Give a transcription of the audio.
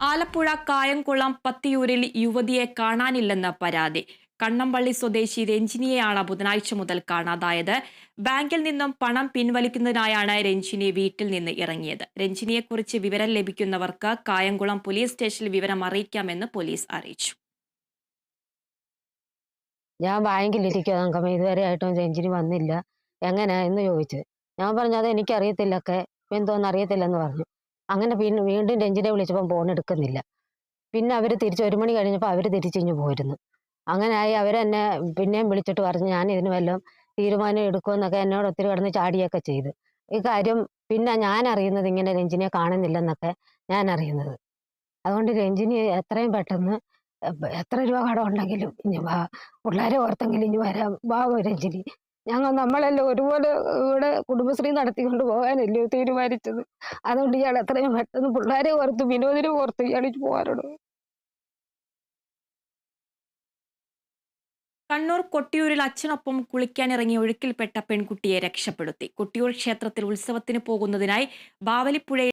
ആലപ്പുഴ കായംകുളം പത്തിയൂരിൽ യുവതിയെ കാണാനില്ലെന്ന് പരാതി. കണ്ണമ്പള്ളി സ്വദേശി രഞ്ജിനിയെയാണ് ബുധനാഴ്ച മുതൽ കാണാതായത്. ബാങ്കിൽ നിന്നും പണം പിൻവലിക്കുന്നതിനായാണ് രഞ്ജിനി വീട്ടിൽ നിന്ന് ഇറങ്ങിയത്. രഞ്ജിനിയെക്കുറിച്ച് വിവരം ലഭിക്കുന്നവർക്ക് കായംകുളം പോലീസ് സ്റ്റേഷനിൽ വിവരം അറിയിക്കാമെന്ന് പോലീസ് അറിയിച്ചു. ഞാൻ ബാങ്കിലിരിക്കുക തങ്കമ്മ ഇതുവരെ ആയിട്ടും രഞ്ജിനി വന്നില്ല. എങ്ങനെയാ എന്ന് ചോദിച്ചു. ഞാൻ പറഞ്ഞു അത് എനിക്കറിയത്തില്ലൊക്കെ എന്തോന്ന് അറിയത്തില്ലെന്ന് പറഞ്ഞു. അങ്ങനെ പിന്നെ വീണ്ടും രഞ്ജിനെ വിളിച്ചപ്പം ഫോൺ എടുക്കുന്നില്ല. പിന്നെ അവർ തിരിച്ച് ഒരു മണി കഴിഞ്ഞപ്പോൾ അവർ തിരിച്ചിഞ്ഞു പോയിരുന്നു അങ്ങനെ ആയി അവരെന്നെ പിന്നെയും വിളിച്ചിട്ട് പറഞ്ഞു ഞാൻ ഇതിന് വല്ലതും തീരുമാനം എടുക്കുമെന്നൊക്കെ എന്നോട് ഒത്തിരി കിടന്ന് ചാടിയൊക്കെ ചെയ്തു. ഈ കാര്യം പിന്നെ ഞാൻ അറിയുന്നത് ഇങ്ങനെ രഞ്ജിനെ കാണുന്നില്ലെന്നൊക്കെ ഞാൻ അറിയുന്നത്. അതുകൊണ്ട് രഞ്ജിനി എത്രയും പെട്ടെന്ന് എത്ര രൂപ കടം ഉണ്ടെങ്കിലും ഇനി വാ പിള്ളേരെ ഓർത്തെങ്കിലും ഇനി വരാം. വാ രഞ്ജിനി. ഞങ്ങൾ നമ്മളെല്ലാം ഒരുപോലെ ഇവിടെ കുടുംബശ്രീ നടത്തിക്കൊണ്ട് പോകാനല്ലേ തീരുമാനിച്ചത്. അതുകൊണ്ട് ഇയാൾ എത്രയും പെട്ടെന്ന് പിള്ളേരെ ഓർത്ത് വിനോദിനെ ഓർത്ത് ഇയാൾ പോകാറുണ്ട് കണ്ണൂർ കൊട്ടിയൂരിൽ അച്ഛനൊപ്പം കുളിക്കാനിറങ്ങി ഒഴുക്കിൽപ്പെട്ട പെൺകുട്ടിയെ രക്ഷപ്പെടുത്തി. കൊട്ടിയൂർ ക്ഷേത്രത്തിൽ ഉത്സവത്തിന് പോകുന്നതിനായി ബാവലിപ്പുഴയിൽ